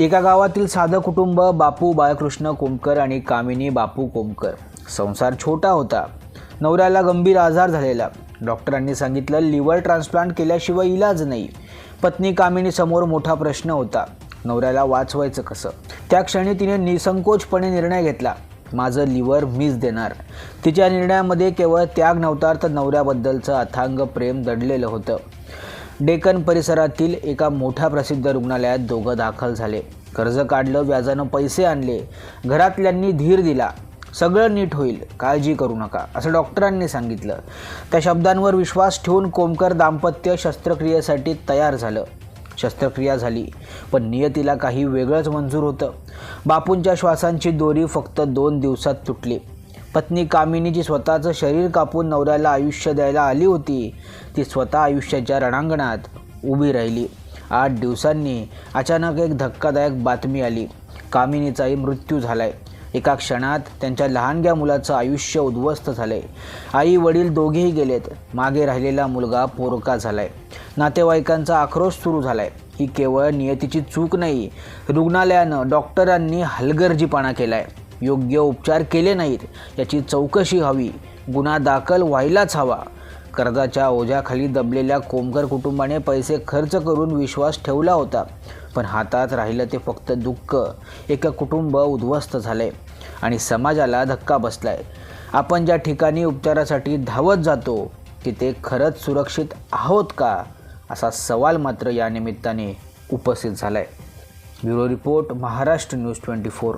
एका गावातील साधं कुटुंब बापू बाळकृष्ण कोमकर आणि कामिनी बापू कोमकर. संसार छोटा होता. नवऱ्याला गंभीर आजार झालेला. डॉक्टरांनी सांगितलं लिव्हर ट्रान्सप्लांट केल्याशिवाय इलाज नाही. पत्नी कामिनीसमोर मोठा प्रश्न होता. नवऱ्याला वाचवायचं कसं? त्या क्षणी तिने निसंकोचपणे निर्णय घेतला. माझं लिव्हर मीच देणार. तिच्या निर्णयामध्ये केवळ त्याग नव्हता तर नवऱ्याबद्दलचं अथांग प्रेम दडलेलं होतं. डेक्कन परिसरातील एका मोठ्या प्रसिद्ध रुग्णालयात दोघं दाखल झाले. कर्ज काढलं व्याजानं पैसे आणले. घरातल्यांनी धीर दिला. सगळं नीट होईल काळजी करू नका असं डॉक्टरांनी सांगितलं. त्या शब्दांवर विश्वास ठेवून कोमकर दाम्पत्य शस्त्रक्रियेसाठी तयार झालं. शस्त्रक्रिया झाली पण नियतीला काही वेगळंच मंजूर होतं. बापूंच्या श्वासांची दोरी फक्त दोन दिवसात तुटली. पत्नी कामिनी जी स्वतःचं शरीर कापून नवऱ्याला आयुष्य द्यायला आली होती ती स्वतः आयुष्याच्या रणांगणात उभी राहिली. आठ दिवसांनी अचानक एक धक्कादायक बातमी आली. कामिनीचाही मृत्यू झालाय. एका क्षणात त्यांच्या लहानग्या मुलाचं आयुष्य उद्ध्वस्त झालंय. आई वडील दोघेही गेलेत. मागे राहिलेला मुलगा पोरका झालाय. नातेवाईकांचा आक्रोश सुरू झालाय. ही केवळ नियतीची चूक नाही रुग्णालयानं डॉक्टरांनी हलगर्जीपणा केलाय. योग्य उपचार केले नाहीत. याची चौकशी हवी. गुन्हा दाखल व्हायलाच हवा. कर्जाच्या ओझ्याखाली दबलेल्या कोमकर कुटुंबाने पैसे खर्च करून विश्वास ठेवला होता. पण हातात राहिलं ते फक्त दुःख. एका कुटुंब उद्ध्वस्त झाले आणि समाजाला धक्का बसलाय. आपण ज्या ठिकाणी उपचारासाठी धावत जातो तिथे खरंच सुरक्षित आहोत का? असा सवाल मात्र या निमित्ताने उपस्थित झालाय. Bureau report Maharashtra news twenty four.